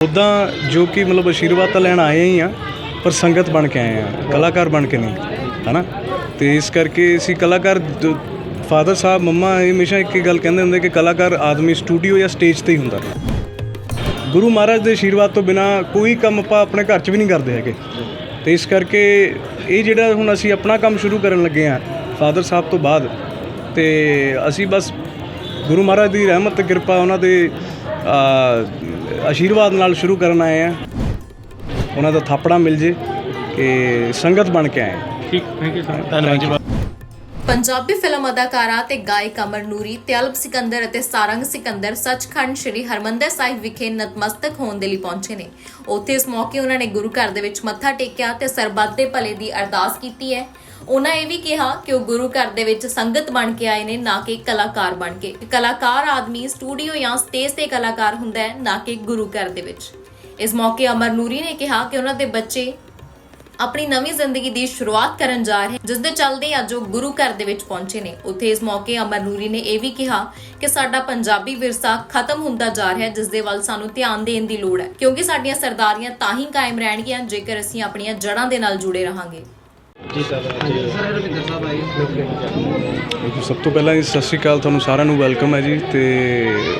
ਉੱਦਾਂ ਜੋ ਕਿ ਮਤਲਬ ਆਸ਼ੀਰਵਾਦ ਤਾਂ ਲੈਣ ਆਏ ਹੀ ਆ, ਪਰ ਸੰਗਤ ਬਣ ਕੇ ਆਏ ਆ, ਕਲਾਕਾਰ ਬਣ ਕੇ ਨਹੀਂ, ਹਨਾ? ਤੇ ਇਸ ਕਰਕੇ ਅਸੀਂ ਕਲਾਕਾਰ ਫਾਦਰ ਸਾਹਿਬ, ਮੰਮਾ ਹਮੇਸ਼ਾ ਇੱਕ ਹੀ ਗੱਲ ਕਹਿੰਦੇ ਹੁੰਦੇ ਕਿ ਕਲਾਕਾਰ ਆਦਮੀ ਸਟੂਡੀਓ ਜਾਂ ਸਟੇਜ ਤੇ ਹੀ ਹੁੰਦਾ। ਗੁਰੂ ਮਹਾਰਾਜ ਦੇ ਆਸ਼ੀਰਵਾਦ ਤੋਂ ਬਿਨਾ ਕੋਈ ਕੰਮ ਆਪਾਂ ਆਪਣੇ ਘਰ 'ਚ ਵੀ ਨਹੀਂ ਕਰਦੇ ਹੈਗੇ। ਤੇ ਇਸ ਕਰਕੇ ਇਹ ਜਿਹੜਾ ਹੁਣ ਅਸੀਂ ਆਪਣਾ ਕੰਮ ਸ਼ੁਰੂ ਕਰਨ ਲੱਗੇ ਆ, ਫਾਦਰ ਸਾਹਿਬ ਤੋਂ ਬਾਅਦ, ਤੇ ਅਸੀਂ ਬਸ ਗੁਰੂ ਮਹਾਰਾਜ ਦੀ ਰਹਿਮਤ ਤੇ ਕਿਰਪਾ, ਉਹਨਾਂ ਦੇ ਆਸ਼ੀਰਵਾਦ ਨਾਲ ਸ਼ੁਰੂ ਕਰਨ ਆਏ ਆ ਉਹਨਾਂ ਦਾ ਥਾਪੜਾ ਮਿਲ ਜੇ ਕਿ ਸੰਗਤ ਬਣ ਕੇ ਆਏ। ਠੀਕ ਥੈਂਕ ਯੂ ਸਰ ਧੰਨਵਾਦ ਜੀ। ਪੰਜਾਬੀ ਫਿਲਮ ਅਦਾਕਾਰਾ ਤੇ ਗਾਇਕ ਅਮਰ ਨੂਰੀ ਤਿਆਲਬ ਸਿਕੰਦਰ ਅਤੇ ਸਾਰੰਗ ਸਿਕੰਦਰ ਸੱਚਖੰਡ ਸ੍ਰੀ ਹਰਮੰਦਰ ਸਾਹਿਬ ਵਿਖੇ ਨਤਮਸਤਕ ਹੋਣ ਦੇ ਲਈ ਪਹੁੰਚੇ ਨੇ। ਉੱਥੇ ਇਸ ਮੌਕੇ ਉਹਨਾਂ ਨੇ ਗੁਰੂ ਘਰ ਦੇ ਵਿੱਚ ਮੱਥਾ ਟੇਕਿਆ ਤੇ ਸਰਬੱਤ ਦੇ ਭਲੇ ਦੀ ਅਰਦਾਸ ਕੀਤੀ ਹੈ। ਉਹਨਾਂ ਇਹ ਵੀ ਕਿਹਾ ਕਿ ਉਹ ਗੁਰੂ ਘਰ ਦੇ ਵਿੱਚ ਸੰਗਤ ਬਣ ਕੇ ਆਏ ਨੇ, ਨਾ ਕਿ ਕਲਾਕਾਰ ਬਣ ਕੇ। ਕਲਾਕਾਰ ਆਦਮੀ ਸਟੂਡੀਓ ਜਾਂ ਸਟੇਜ ਤੇ ਕਲਾਕਾਰ ਹੁੰਦਾ ਹੈ, ਨਾ ਕਿ ਗੁਰੂ ਘਰ ਦੇ ਵਿੱਚ। ਇਸ ਮੌਕੇ ਅਮਰ ਨੂਰੀ ਨੇ ਕਿਹਾ ਕਿ ਉਹਨਾਂ ਦੇ ਬੱਚੇ ਆਪਣੀ ਨਵੀਂ ਜ਼ਿੰਦਗੀ ਦੀ ਸ਼ੁਰੂਆਤ ਕਰਨ ਜਾ ਰਹੇ, ਜਿਸ ਦੇ ਚੱਲਦੇ ਅੱਜ ਉਹ ਗੁਰੂ ਘਰ ਦੇ ਵਿੱਚ ਪਹੁੰਚੇ ਨੇ। ਉੱਥੇ ਇਸ ਮੌਕੇ ਅਮਰ ਨੂਰੀ ਨੇ ਇਹ ਵੀ ਕਿਹਾ ਕਿ ਸਾਡਾ ਪੰਜਾਬੀ ਵਿਰਸਾ ਖਤਮ ਹੁੰਦਾ ਜਾ ਰਿਹਾ ਹੈ, ਜਿਸ ਦੇ ਵੱਲ ਸਾਨੂੰ ਧਿਆਨ ਦੇਣ ਦੀ ਲੋੜ ਹੈ। ਕਿਉਂਕਿ ਸਾਡੀਆਂ ਸਰਦਾਰੀਆਂ ਤਾਂ ਹੀ ਕਾਇਮ ਰਹਿਣਗੀਆਂ, ਜੇਕਰ ਅਸੀਂ ਆਪਣੀਆਂ ਜੜ੍ਹਾਂ ਦੇ ਨਾਲ ਜੁੜੇ ਰਹਾਂਗੇ। ਜੀ ਸਰ ਸਭ ਤੋਂ ਪਹਿਲਾਂ ਜੀ ਸਤਿ ਸ਼੍ਰੀ ਅਕਾਲ। ਤੁਹਾਨੂੰ ਸਾਰਿਆਂ ਨੂੰ ਵੈਲਕਮ ਹੈ ਜੀ। ਤੇ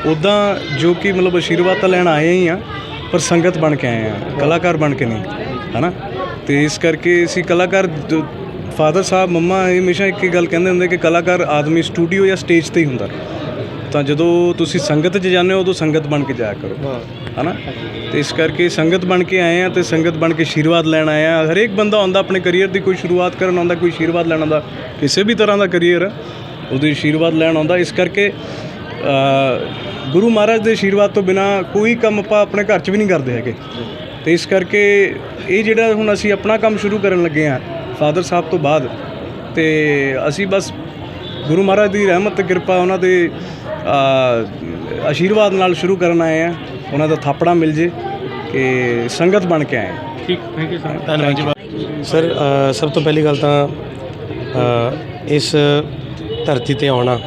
ਉੱਦਾਂ ਜੋ ਕਿ ਮਤਲਬ ਆਸ਼ੀਰਵਾਦ ਤਾਂ ਲੈਣ ਆਏ ਹੀ ਆ ਪਰ ਸੰਗਤ ਬਣ ਕੇ ਆਏ ਆ ਕਲਾਕਾਰ ਬਣ ਕੇ ਨਹੀਂ ਹਨਾ? ਤੇ ਇਸ ਕਰਕੇ ਅਸੀਂ ਕਲਾਕਾਰ ਫਾਦਰ ਸਾਹਿਬ ਮੰਮਾ ਇਹ ਹਮੇਸ਼ਾ ਇੱਕ ਹੀ ਗੱਲ ਕਹਿੰਦੇ ਹੁੰਦੇ ਕਿ ਕਲਾਕਾਰ ਆਦਮੀ ਸਟੂਡੀਓ ਜਾਂ ਸਟੇਜ ਤੇ ਹੀ ਹੁੰਦਾ। ਤਾਂ ਜਦੋਂ ਤੁਸੀਂ ਸੰਗਤ 'ਚ ਜਾਂਦੇ ਹੋ ਉਦੋਂ ਸੰਗਤ ਬਣ ਕੇ ਜਾਇਆ ਕਰੋ। ਹਨਾ? ਤੇ ਇਸ ਕਰਕੇ ਸੰਗਤ ਬਣ ਕੇ ਆਏ ਆ ਤੇ ਸੰਗਤ ਬਣ ਕੇ ਆਸ਼ੀਰਵਾਦ ਲੈਣ ਆਏ ਆ। ਹਰੇਕ ਬੰਦਾ ਆਉਂਦਾ ਆਪਣੇ ਕੈਰੀਅਰ ਦੀ ਕੋਈ ਸ਼ੁਰੂਆਤ ਕਰਨ ਆਉਂਦਾ ਕੋਈ ਆਸ਼ੀਰਵਾਦ ਲੈਣ ਆਉਂਦਾ ਕਿਸੇ ਵੀ ਤਰ੍ਹਾਂ ਦਾ ਕੈਰੀਅਰ ਉਹਦੇ ਆਸ਼ੀਰਵਾਦ ਲੈਣ ਆਉਂਦਾ। ਇਸ ਕਰਕੇ ਗੁਰੂ ਮਹਾਰਾਜ ਦੇ ਆਸ਼ੀਰਵਾਦ ਤੋਂ ਬਿਨਾ ਕੋਈ ਕੰਮ ਆਪਾਂ ਆਪਣੇ ਘਰ 'ਚ ਵੀ ਨਹੀਂ ਕਰਦੇ ਹੈਗੇ। ਤੇ ਇਸ ਕਰਕੇ ਇਹ ਜਿਹੜਾ ਹੁਣ ਅਸੀਂ ਆਪਣਾ ਕੰਮ ਸ਼ੁਰੂ ਕਰਨ ਲੱਗੇ ਆ ਫਾਦਰ ਸਾਹਿਬ ਤੋਂ ਬਾਅਦ ਤੇ ਅਸੀਂ ਬਸ ਗੁਰੂ ਮਹਾਰਾਜ ਦੀ ਰਹਿਮਤ ਤੇ ਕਿਰਪਾ ਉਹਨਾਂ ਦੇ ਆਸ਼ੀਰਵਾਦ ਨਾਲ ਸ਼ੁਰੂ ਕਰਨ ਆਏ ਆ। ਉਹਨਾਂ ਦਾ ਥਾਪੜਾ ਮਿਲ ਜੇ ਕਿ ਸੰਗਤ ਬਣ ਕੇ ਆਏ। ਠੀਕ ਥੈਂਕ ਯੂ ਸਰ ਧੰਨਵਾਦ। ਜੀ। ਸਰ ਸਭ ਤੋਂ ਪਹਿਲੀ ਗੱਲ ਤਾਂ ਅ, ਇਸ ਧਰਤੀ ਤੇ ਆਉਣਾ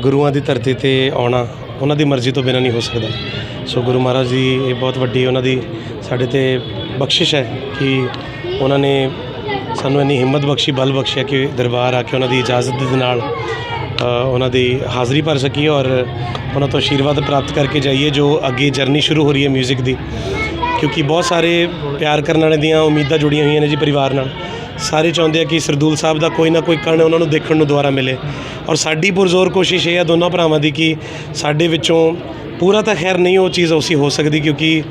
ਗੁਰੂਆਂ ਦੀ ਧਰਤੀ ਤੇ ਆਉਣਾ ਉਹਨਾਂ ਦੀ ਮਰਜ਼ੀ ਤੋਂ ਬਿਨਾਂ ਨਹੀਂ ਹੋ ਸਕਦਾ। ਸੋ ਗੁਰੂ ਮਹਾਰਾਜ ਦੀ ਇਹ ਬਹੁਤ ਵੱਡੀ ਉਹਨਾਂ ਦੀ ਸਾਡੇ ਤੇ ਬਖਸ਼ਿਸ਼ ਹੈ ਕਿ ਉਹਨਾਂ ਨੇ ਸਾਨੂੰ ਇੰਨੀ ਹਿੰਮਤ ਬਖਸ਼ੀ ਬਲ ਬਖਸ਼ਿਆ ਕਿ ਦਰਬਾਰ ਆ ਕੇ ਉਹਨਾਂ ਦੀ ਇਜਾਜ਼ਤ ਦੇ ਨਾਲ ਉਹਨਾਂ ਦੀ ਹਾਜ਼ਰੀ ਭਰ ਸਕੀਏ ਔਰ ਉਹਨਾਂ ਤੋਂ ਆਸ਼ੀਰਵਾਦ ਪ੍ਰਾਪਤ ਕਰਕੇ ਜਾਈਏ ਜੋ ਅੱਗੇ ਜਰਨੀ ਸ਼ੁਰੂ ਹੋ ਰਹੀ ਹੈ 뮤직 ਦੀ। ਕਿਉਂਕਿ ਬਹੁਤ ਸਾਰੇ ਪਿਆਰ ਕਰਨ ਵਾਲੇ ਦੀਆਂ ਉਮੀਦਾਂ ਜੁੜੀਆਂ ਹੋਈਆਂ ਨੇ ਜੀ ਪਰਿਵਾਰ ਨਾਲ। ਸਾਰੇ ਚਾਹੁੰਦੇ ਆ ਕਿ ਸਰਦੂਲ ਸਾਹਿਬ ਦਾ ਕੋਈ ਨਾ ਕੋਈ ਕਣ ਉਹਨਾਂ ਨੂੰ ਦੇਖਣ ਨੂੰ ਦੁਬਾਰਾ ਮਿਲੇ। ਔਰ ਸਾਡੀ ਪੁਰਜ਼ੋਰ ਕੋਸ਼ਿਸ਼ ਇਹ ਆ ਦੋਨਾਂ ਭਰਾਵਾਂ ਦੀ ਕਿ ਸਾਡੇ ਵਿੱਚੋਂ ਪੂਰਾ ਤਾਂ ਖੈਰ ਨਹੀਂ ਉਹ ਚੀਜ਼ ਉਸੀ ਹੋ ਸਕਦੀ ਕਿਉਂਕਿ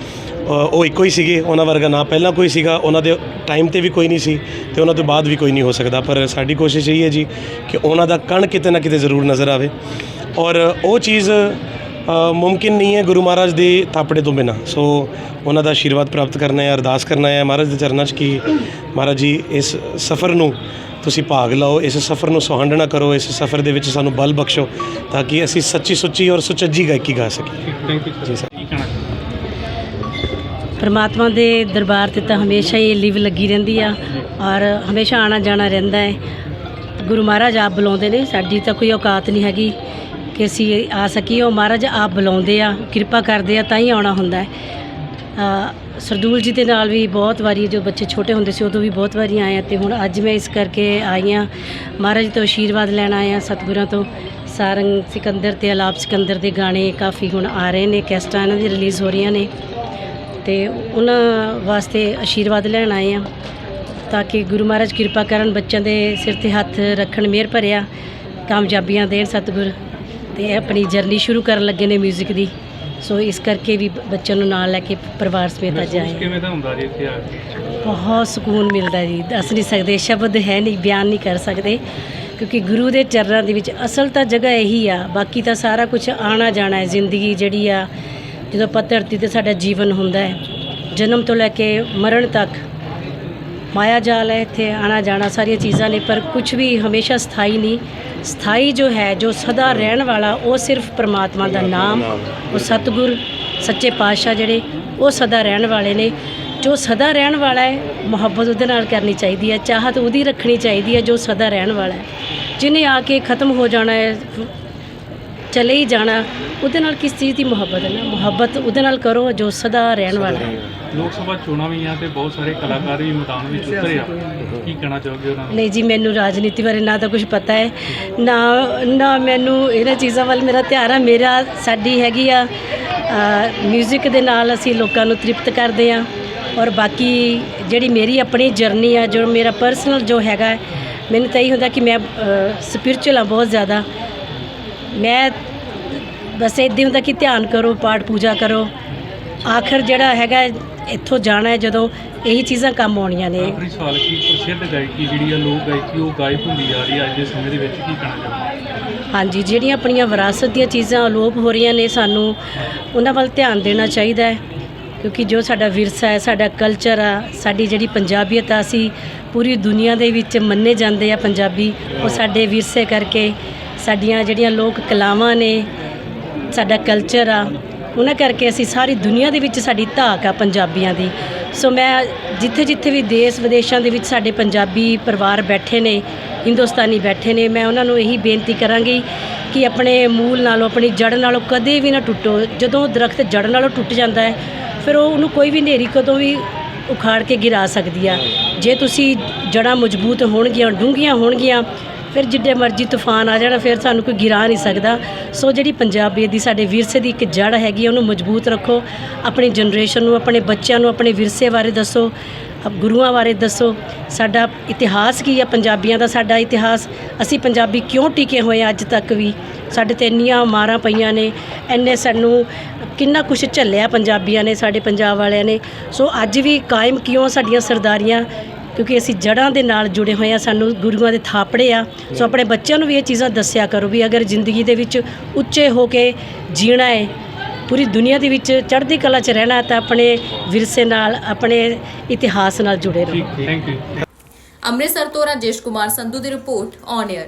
ਉਹ ਇੱਕੋ ਹੀ ਸੀਗੇ ਉਹਨਾਂ ਵਰਗਾ ਨਾ। ਪਹਿਲਾਂ ਕੋਈ ਸੀਗਾ ਉਹਨਾਂ ਦੇ ਟਾਈਮ ਤੇ ਵੀ ਕੋਈ ਨਹੀਂ ਸੀ ਤੇ ਉਹਨਾਂ ਤੋਂ ਬਾਅਦ ਵੀ ਕੋਈ ਨਹੀਂ ਹੋ ਸਕਦਾ। ਪਰ ਸਾਡੀ ਕੋਸ਼ਿਸ਼ ਇਹ ਹੈ ਜੀ ਕਿ ਉਹਨਾਂ ਦਾ ਕਣ ਕਿਤੇ ਨਾ ਕਿਤੇ ਜ਼ਰੂਰ ਨਜ਼ਰ ਆਵੇ। ਔਰ ਉਹ ਚੀਜ਼ ਮੁਮਕਿਨ ਨਹੀਂ ਹੈ ਗੁਰੂ ਮਹਾਰਾਜ ਦੇ ਥਾਪੜੇ ਤੋਂ ਬਿਨਾ। ਸੋ ਉਹਨਾਂ ਦਾ ਆਸ਼ੀਰਵਾਦ ਪ੍ਰਾਪਤ ਕਰਨਾ ਹੈ ਅਰਦਾਸ ਕਰਨਾ ਹੈ। ਮਹਾਰਾਜ ਦੇ ਚਰਨਾਂ 'ਚ ਕਿ ਮਹਾਰਾਜ ਜੀ ਇਸ ਸਫ਼ਰ ਨੂੰ ਤੁਸੀਂ ਭਾਗ ਲਓ ਇਸ ਸਫ਼ਰ ਨੂੰ ਸੁਹਾਂਡਣਾ ਕਰੋ ਇਸ ਸਫ਼ਰ ਦੇ ਵਿੱਚ ਸਾਨੂੰ ਬਲ ਬਖਸ਼ੋ ਤਾਂ ਕਿ ਅਸੀਂ ਸੱਚੀ ਸੁੱਚੀ ਔਰ ਸੁਚੱਜੀ ਗਾਇਕੀ ਗਾ ਸਕੀਏ। Thank you ji sir. ਪਰਮਾਤਮਾ ਦੇ ਦਰਬਾਰ ਤੇ ਤਾਂ ਹਮੇਸ਼ਾ ਹੀ ਲਿਵ ਲੱਗੀ ਰਹਿੰਦੀ ਆ ਔਰ ਹਮੇਸ਼ਾ ਆਣਾ ਜਾਣਾ ਰਹਿੰਦਾ ਹੈ। ਗੁਰੂ ਮਹਾਰਾਜ ਆਪ ਬੁਲਾਉਂਦੇ ਨੇ, ਸਾਡੀ ਤਾਂ ਕੋਈ ਔਕਾਤ ਨਹੀਂ ਹੈਗੀ ਕਿ ਅਸੀਂ ਆ ਸਕੀਏ। ਉਹ ਮਹਾਰਾਜ ਆਪ ਬੁਲਾਉਂਦੇ ਆ, ਕਿਰਪਾ ਕਰਦੇ ਆ, ਤਾਂ ਹੀ ਆਉਣਾ ਹੁੰਦਾ ਹੈ। ਸਰਦੂਲ ਜੀ ਦੇ ਨਾਲ ਵੀ ਬਹੁਤ ਵਾਰੀ ਜੋ ਬੱਚੇ ਛੋਟੇ ਹੁੰਦੇ ਸੀ, ਉਦੋਂ ਵੀ ਬਹੁਤ ਵਾਰੀ ਆਏ ਆ ਤੇ ਹੁਣ ਅੱਜ ਮੈਂ ਇਸ ਕਰਕੇ ਆਈ ਹਾਂ। ਮਹਾਰਾਜ ਤੋਂ ਆਸ਼ੀਰਵਾਦ ਲੈਣ ਆਏ ਆ ਸਤਿਗੁਰਾਂ ਤੋਂ। ਸਾਰੰਗ ਸਿਕੰਦਰ ਤੇ ਅਲਾਪ ਸਿਕੰਦਰ ਦੇ ਗਾਣੇ ਕਾਫੀ ਹੁਣ ਆ ਰਹੇ ਨੇ, ਕੈਸਟਾਂ ਇਹਨਾਂ ਦੀ ਰਿਲੀਜ਼ ਹੋ ਰਹੀਆਂ ਨੇ। ਤੇ ਉਹਨਾਂ ਵਾਸਤੇ ਆਸ਼ੀਰਵਾਦ ਲੈਣ ਆਏ ਆ ਤਾਂ ਕਿ ਗੁਰੂ ਮਹਾਰਾਜ ਕਿਰਪਾ ਕਰਨ ਬੱਚਿਆਂ ਦੇ ਸਿਰ ਤੇ ਹੱਥ ਰੱਖਣ ਮਿਹਰ ਭਰਿਆ ਕਾਮਯਾਬੀਆਂ ਦੇਣ ਸਤਿਗੁਰ। ਤੇ ਆਪਣੀ ਜਰਨੀ ਸ਼ੁਰੂ ਕਰਨ ਲੱਗੇ ਨੇ 뮤직 ਦੀ। ਸੋ ਇਸ ਕਰਕੇ ਵੀ ਬੱਚਿਆਂ ਨੂੰ ਨਾਲ ਲੈ ਕੇ ਪਰਿਵਾਰ ਸਮੇਤ ਅੱਜ ਆਏ ਮਹਿਸੂਸ ਹਾਂ। ਕਿਵੇਂ ਦਾ ਹੁੰਦਾ ਜੀ ਇੱਥੇ ਆ ਕੇ? ਬਹੁਤ ਸਕੂਨ ਮਿਲਦਾ ਜੀ। ਦੱਸ ਨਹੀਂ ਸਕਦੇ ਸ਼ਬਦ ਹੈ ਨਹੀਂ ਬਿਆਨ ਨਹੀਂ ਕਰ ਸਕਦੇ। ਕਿਉਂਕਿ ਗੁਰੂ ਦੇ ਚਰਨਾਂ ਦੇ ਵਿੱਚ ਅਸਲ ਤਾਂ ਜਗ੍ਹਾ ਇਹੀ ਆ ਬਾਕੀ ਤਾਂ ਸਾਰਾ ਕੁਝ ਆਣਾ ਜਾਣਾ ਹੈ ਜ਼ਿੰਦਗੀ ਜਿਹੜੀ ਆ ਜਦੋਂ ਆਪਾਂ ਧਰਤੀ ਤੇ ਸਾਡਾ ਜੀਵਨ ਹੁੰਦਾ ਹੈ, ਜਨਮ ਤੋਂ ਲੈ ਕੇ ਮਰਨ ਤੱਕ, ਮਾਇਆ ਜਾਲ ਹੈ ਇੱਥੇ, ਆਣਾ ਜਾਣਾ ਸਾਰੀਆਂ ਚੀਜ਼ਾਂ ਨੇ, ਪਰ ਕੁਝ ਵੀ ਹਮੇਸ਼ਾ ਸਥਾਈ ਨਹੀਂ। ਸਥਾਈ ਜੋ ਹੈ, ਜੋ ਸਦਾ ਰਹਿਣ ਵਾਲਾ, ਉਹ ਸਿਰਫ ਪ੍ਰਮਾਤਮਾ ਦਾ ਨਾਮ, ਉਹ ਸਤਿਗੁਰ, ਸੱਚੇ ਪਾਤਸ਼ਾਹ ਜਿਹੜੇ, ਉਹ ਸਦਾ ਰਹਿਣ ਵਾਲੇ ਨੇ। ਜੋ ਸਦਾ ਰਹਿਣ ਵਾਲਾ ਹੈ, ਮੁਹੱਬਤ ਉਹਦੇ ਨਾਲ ਕਰਨੀ ਚਾਹੀਦੀ ਹੈ, ਚਾਹਤ ਉਹਦੀ ਰੱਖਣੀ ਚਾਹੀਦੀ ਹੈ, ਜੋ ਸਦਾ ਰਹਿਣ ਵਾਲਾ ਹੈ। ਜਿਹਨੇ ਆ ਕੇ ਖਤਮ ਹੋ ਜਾਣਾ ਹੈ ਚਲੇ ਹੀ ਜਾਣਾ ਉਹਦੇ ਨਾਲ ਕਿਸ ਚੀਜ਼ ਦੀ ਮੁਹੱਬਤ ਹੈ ਨਾ? ਮੁਹੱਬਤ ਉਹਦੇ ਨਾਲ ਕਰੋ ਜੋ ਸਦਾ ਰਹਿਣ ਵਾਲਾ ਹੈ। ਲੋਕ ਸਭਾ ਚੋਣਾਂ ਵੀ ਆ ਤੇ ਬਹੁਤ ਸਾਰੇ ਕਲਾਕਾਰ ਵੀ ਮੈਦਾਨ ਵਿੱਚ ਉਤਰੇ ਆ। ਕੀ ਕਹਿਣਾ ਚਾਹੋਗੇ ਉਹਨਾਂ ਨੂੰ? ਨਹੀਂ ਜੀ ਮੈਨੂੰ ਰਾਜਨੀਤੀ ਬਾਰੇ ਨਾ ਤਾਂ ਕੁਝ ਪਤਾ ਹੈ। ਨਾ ਨਾ ਮੈਨੂੰ ਇਹਨਾਂ ਚੀਜ਼ਾਂ ਵੱਲ ਮੇਰਾ ਧਿਆਨ ਆ। ਮੇਰਾ ਸਾਡੀ ਹੈਗੀ ਆ ਮਿਊਜ਼ਿਕ ਦੇ ਨਾਲ ਅਸੀਂ ਲੋਕਾਂ ਨੂੰ ਤ੍ਰਿਪਤ ਕਰਦੇ ਆ। ਔਰ ਬਾਕੀ ਜਿਹੜੀ ਮੇਰੀ ਆਪਣੀ ਜਰਨੀ ਆ ਜੋ ਮੇਰਾ ਪਰਸਨਲ ਜੋ ਹੈਗਾ ਮੈਨੂੰ ਤਾਂ ਇਹ ਹੁੰਦਾ ਕਿ ਮੈਂ ਸਪਿਰਚੁਅਲ ਆ ਬਹੁਤ ਜ਼ਿਆਦਾ। ਮੈਂ ਬਸ ਇੱਦਾਂ ਹੁੰਦਾ ਕਿ ਧਿਆਨ ਕਰੋ ਪਾਠ ਪੂਜਾ ਕਰੋ। ਆਖਰ ਜਿਹੜਾ ਹੈਗਾ ਇੱਥੋਂ ਜਾਣਾ ਹੈ ਜਦੋਂ ਇਹੀ ਚੀਜ਼ਾਂ ਕੰਮ ਆਉਣੀਆਂ ਨੇ। ਆਖਰੀ ਸਵਾਲ ਕੀ ਪ੍ਰਸਿੱਧ ਗਾਇਕੀ ਜਿਹੜੀ ਆ ਲੋਕ ਗਾਇਕੀ ਉਹ ਗਾਇਬ ਹੁੰਦੀ ਜਾ ਰਹੀ ਹੈ ਅੱਜ ਦੇ ਸਮੇਂ ਦੇ ਵਿੱਚ ਕੀ ਕਹਿਣਾ ਚਾਹੋਗੇ? ਹਾਂਜੀ ਜਿਹੜੀਆਂ ਆਪਣੀਆਂ ਵਿਰਾਸਤ ਦੀਆਂ ਚੀਜ਼ਾਂ ਅਲੋਪ ਹੋ ਰਹੀਆਂ ਨੇ ਸਾਨੂੰ ਉਹਨਾਂ ਵੱਲ ਧਿਆਨ ਦੇਣਾ ਚਾਹੀਦਾ ਹੈ। ਕਿਉਂਕਿ ਜੋ ਸਾਡਾ ਵਿਰਸਾ ਹੈ ਸਾਡਾ ਕਲਚਰ ਆ ਸਾਡੀ ਜਿਹੜੀ ਪੰਜਾਬੀਅਤ ਆ ਅਸੀਂ ਪੂਰੀ ਦੁਨੀਆ ਦੇ ਵਿੱਚ ਮੰਨੇ ਜਾਂਦੇ ਆ ਪੰਜਾਬੀ ਉਹ ਸਾਡੇ ਵਿਰਸੇ ਕਰਕੇ ਸਾਡੀਆਂ ਜਿਹੜੀਆਂ ਲੋਕ ਕਲਾਵਾਂ ਨੇ, ਸਾਡਾ ਕਲਚਰ ਆ, ਉਹਨਾਂ ਕਰਕੇ ਅਸੀਂ ਸਾਰੀ ਦੁਨੀਆ ਦੇ ਵਿੱਚ ਸਾਡੀ ਧਾਕ ਆ ਪੰਜਾਬੀਆਂ ਦੀ। ਸੋ ਮੈਂ ਜਿੱਥੇ ਜਿੱਥੇ ਵੀ ਦੇਸ਼ ਵਿਦੇਸ਼ਾਂ ਦੇ ਵਿੱਚ ਸਾਡੇ ਪੰਜਾਬੀ ਪਰਿਵਾਰ ਬੈਠੇ ਨੇ, ਹਿੰਦੁਸਤਾਨੀ ਬੈਠੇ ਨੇ, ਮੈਂ ਉਹਨਾਂ ਨੂੰ ਇਹੀ ਬੇਨਤੀ ਕਰਾਂਗੀ ਕਿ ਆਪਣੇ ਮੂਲ ਨਾਲੋਂ, ਆਪਣੀ ਜੜ ਨਾਲੋਂ ਕਦੇ ਵੀ ਨਾ ਟੁੱਟੋ। ਜਦੋਂ ਦਰਖਤ ਜੜ ਨਾਲੋਂ ਟੁੱਟ ਜਾਂਦਾ ਹੈ, ਫਿਰ ਉਹ ਉਹਨੂੰ ਕੋਈ ਵੀ ਹਨੇਰੀ ਕਦੋਂ ਵੀ ਉਖਾੜ ਕੇ ਗਿਰਾ ਸਕਦੀ ਆ। ਜੇ ਤੁਸੀਂ ਜੜਾਂ ਮਜ਼ਬੂਤ ਹੋਣਗੀਆਂ ਡੂੰਘੀਆਂ ਹੋਣਗੀਆਂ ਫਿਰ ਜਿੱਡੇ ਮਰਜ਼ੀ ਤੂਫਾਨ ਆ ਜਾਣਾ ਫਿਰ ਸਾਨੂੰ ਕੋਈ ਗਿਰਾ ਨਹੀਂ ਸਕਦਾ। ਸੋ ਜਿਹੜੀ ਪੰਜਾਬੀਅਤ ਦੀ ਸਾਡੇ ਵਿਰਸੇ ਦੀ ਇੱਕ ਜੜ ਹੈਗੀ ਆ, ਉਹਨੂੰ ਮਜ਼ਬੂਤ ਰੱਖੋ। ਆਪਣੀ ਜਨਰੇਸ਼ਨ ਨੂੰ ਆਪਣੇ ਬੱਚਿਆਂ ਨੂੰ ਆਪਣੇ ਵਿਰਸੇ ਬਾਰੇ ਦੱਸੋ। ਗੁਰੂਆਂ ਬਾਰੇ ਦੱਸੋ। ਸਾਡਾ ਇਤਿਹਾਸ ਕੀ ਆ? ਪੰਜਾਬੀਆਂ ਦਾ ਸਾਡਾ ਇਤਿਹਾਸ। ਅਸੀਂ ਪੰਜਾਬੀ ਕਿਉਂ ਟਿਕੇ ਹੋਏ ਆ ਅੱਜ ਤੱਕ ਵੀ? ਸਾਡੇ ਤੇ ਇੰਨੀਆਂ ਮਾਰਾਂ ਪਈਆਂ ਨੇ। ਐਨੇ ਸਾਨੂੰ ਕਿੰਨਾ ਕੁਛ ਝੱਲਿਆ ਪੰਜਾਬੀਆਂ ਨੇ ਸਾਡੇ ਪੰਜਾਬ ਵਾਲਿਆਂ ਨੇ। ਸੋ ਅੱਜ ਵੀ ਕਾਇਮ ਕਿਉਂ ਸਾਡੀਆਂ ਸਰਦਾਰੀਆਂ? ਕਿਉਂਕਿ ਅਸੀਂ ਜੜ੍ਹਾਂ ਦੇ ਨਾਲ ਜੁੜੇ ਹੋਏ ਆ ਸਾਨੂੰ ਗੁਰੂਆਂ ਦੇ ਥਾਪੜੇ ਆ। ਸੋ ਆਪਣੇ ਬੱਚਿਆਂ ਨੂੰ ਵੀ ਇਹ ਚੀਜ਼ਾਂ ਦੱਸਿਆ ਕਰੋ ਵੀ ਅਗਰ ਜ਼ਿੰਦਗੀ ਦੇ ਵਿੱਚ ਉੱਚੇ ਹੋ ਕੇ ਜੀਣਾ ਹੈ ਪੂਰੀ ਦੁਨੀਆ ਦੇ ਵਿੱਚ ਚੜ੍ਹਦੀ ਕਲਾ 'ਚ ਰਹਿਣਾ ਹੈ ਤਾਂ ਆਪਣੇ ਵਿਰਸੇ ਨਾਲ ਆਪਣੇ ਇਤਿਹਾਸ ਨਾਲ ਜੁੜੇ ਰਹੋ। ਠੀਕ ਥੈਂਕ ਯੂ ਅੰਮ੍ਰਿਤਸਰ ਤੋਂ ਰਾਜੇਸ਼ ਕੁਮਾਰ ਸੰਧੂ ਦੀ ਰਿਪੋਰਟ ਔਨ 에ਅਰ